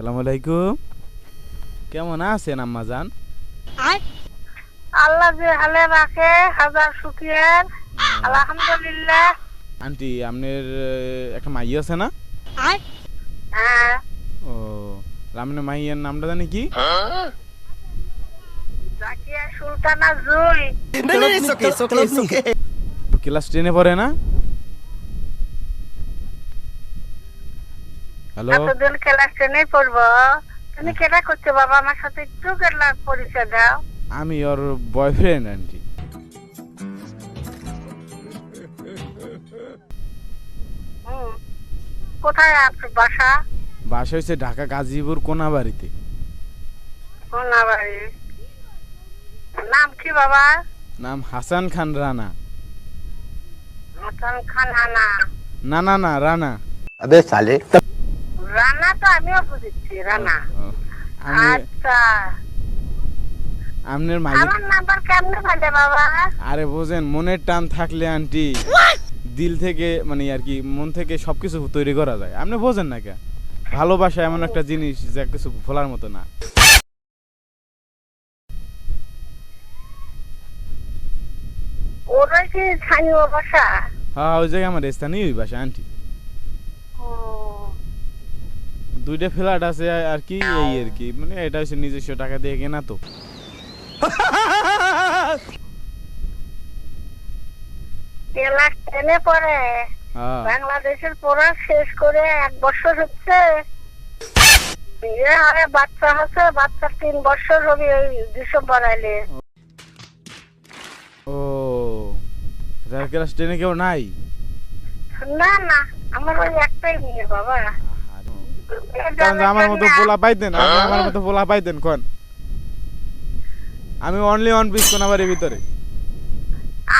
আসসালামু আলাইকুম। কেমন আছেন আম্মা জান? আল্লাহ যে হালে রাখে হাজার শুক্রিয়ার। আলহামদুলিল্লাহ। আন্টি আপনার একটা মাই আছে না? হ্যাঁ। ও আপনার মাইয়ের নামটা জানি কি? সুলতানা জুই ক্লাস টেনে পড়ে না? হ্যালো? এতদিন পড়ব। তুমি হ্যাঁ। করছ বাবা? আমার সাথে একটু পরিচয় দাও। আমি ওর বয়ফ্রেন্ড আন্টি কোথায় বাসা? বাসা হচ্ছে ঢাকা গাজীপুর কোনাবাড়িতে। কোনাবাড়ি। নাম কি বাবা? নাম হাসান খান রানা। হাসান খান রানা। না না না রানা। আবে সালে। রানা তো আমিও বুঝেছি রানা ও, আমি আচ্ছা। আপনার মাই আমার নাম্বার কেমনে পাইলে বাবা? আরে বোঝেন মনের টান থাকলে আন্টি দিল থেকে মানে আর কি মন থেকে সবকিছু তৈরি করা যায়। আপনি বোঝেন না কে? ভালোবাসা এমন একটা জিনিস যা কিছু ভোলার মতো না। ওরা কি স্থানীয় বাসা হ্যাঁ ওই জায়গায় আমার স্থানীয় বাসা আন্টি ও, দুইটা ফ্ল্যাট আছে আর কি এই আর কি। মানে এটা হচ্ছে নিজস্ব টাকা দিয়ে কেনা তো। টেনে হ্যাঁ। বাংলাদেশের পড়া শেষ করে এক বছর হচ্ছে। বিয়ে বাচ্চা হচ্ছে বাচ্চা তিন বছর হবে এই ডিসেম্বর আইলে। ও যার ক্লাস টেনে কেউ নাই? না না আমার ওই একটাই মেয়ে বাবা। কারণ আমার মতো পোলা পাইতেন আপনি আমার মতো পোলা পাইতেন কোন? আমি অনলি ওয়ান পিস কোনাবাড়ির ভিতরে।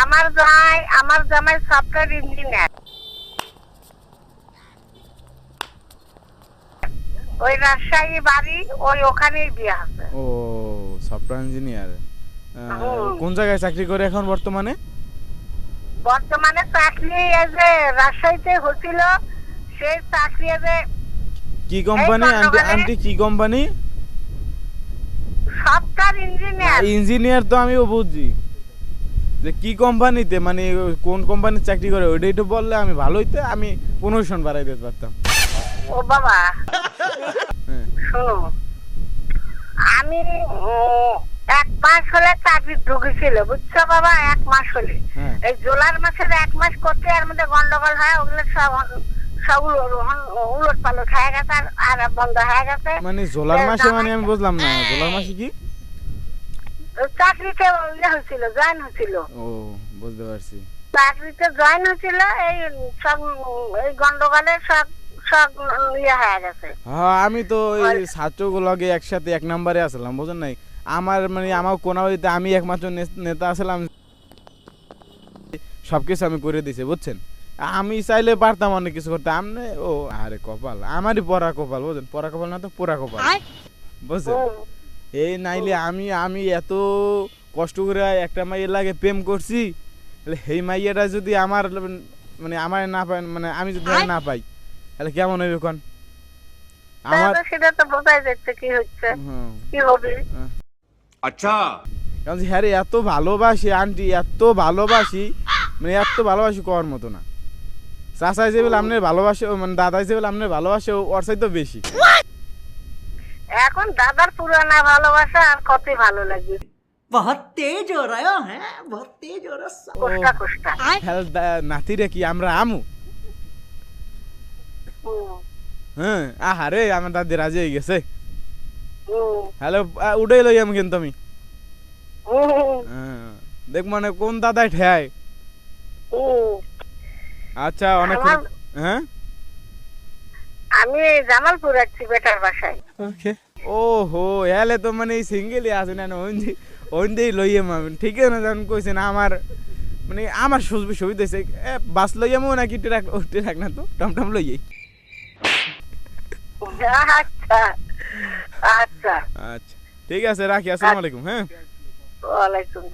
আমার জামাই আমার জামাই সফটওয়্যার ইঞ্জিনিয়ার ওই রাজশাহী বাড়ি ওই ওখানেই বিয়ে আছে। ও সফটওয়্যার ইঞ্জিনিয়ার কোন জায়গায় চাকরি করে এখন বর্তমানে? বর্তমানে চাকরি এই যে রাজশাহীতে হচ্ছিল সেই চাকরি যে কি কোম্পানি আন্টি আন্টি কি কোম্পানি সফটওয়্যার ইঞ্জিনিয়ার ইঞ্জিনিয়ার তো আমিও বুঝছি যে কি কোম্পানিতে মানে কোন কোম্পানির চাকরি করে ওইটাই তো বললে আমি ভালো হইতে আমি প্রমোশন বাড়াই দিতে পারতাম। ও বাবা। হ্যাঁ। শোনো আমি এক মাস হলে চাকরি ঢুকেছিল বুঝছ বাবা? এক মাস হলে। হ্যাঁ। এই জোলার মাসের এক মাস করতে আর মধ্যে গন্ডগোল হয় ওগুলো সব হয়ে হয়ে মানে জোলার মাসে মানে আমি বুঝলাম না জোলার মাসে কি? চাকরিতে ইয়ে হয়েছিল জয়েন হয়েছিল। ও বুঝতে পারছি। চাকরিতে জয়েন হয়েছিল এই সব এই গন্ডগোলে সব ইয়ে হ্যাঁ আমি তো ওই ছাত্রগুলোকে একসাথে এক নম্বরে আসলাম বুঝেন নাই? আমার মানে আমার কোনাবাড়িতে আমি একমাত্র নেতা আসলাম। সব কিছু আমি করে দিছি বুঝছেন? আমি চাইলে পারতাম অনেক কিছু করতে। আমনে ও আরে কপাল আমারই পরা কপাল বুঝলেন পরা কপাল না তো পোড়া কপাল বুঝলেন এই নাইলে আমি আমি এত কষ্ট করে একটা মাইয়ের লাগে প্রেম করছি তাহলে সেই মাইয়াটা যদি আমার মানে আমার না পাই মানে আমি যদি না পাই তাহলে কেমন হইবে কোন আমার সেটা তো বোঝাই যাচ্ছে কি হচ্ছে কি হবে? আচ্ছা। কারণ হ্যাঁ এত ভালোবাসি আন্টি এত ভালোবাসি মানে এত ভালোবাসি করার মতো না। চাচা হিসেবে আপনি ভালোবাসে মানে দাদা হিসেবে আপনি ভালোবাসে ওর চাইতে বেশি। এখন দাদার পুরানা ভালোবাসা আর কত ভালো লাগে হ্যাঁ আহারে আমার রাজি হয়ে গেছে। হ্যালো লই কিন্তু আমি। হ্যাঁ, দেখ মানে কোন দাদাই ঠেয় আচ্ছা অনেক হ্যাঁ? আমি জামালপুর যাচ্ছি বেটার বাসায়। ও হো এলে তো মানে সিঙ্গেলই আছে না ওইন্দি ওইন্দি লইয়ে আমি। ঠিক আছে না যখন কইছেন আমার মানে আমার সুবিধা সুবিধা হয়েছে বাস লইয়ে মো নাকি ট্রাক? ট্রাক না তো টমটম লইয়ে আচ্ছা আচ্ছা। আচ্ছা ঠিক আছে রাখি আসসালামু আলাইকুম হ্যাঁ? ওয়ালাইকুম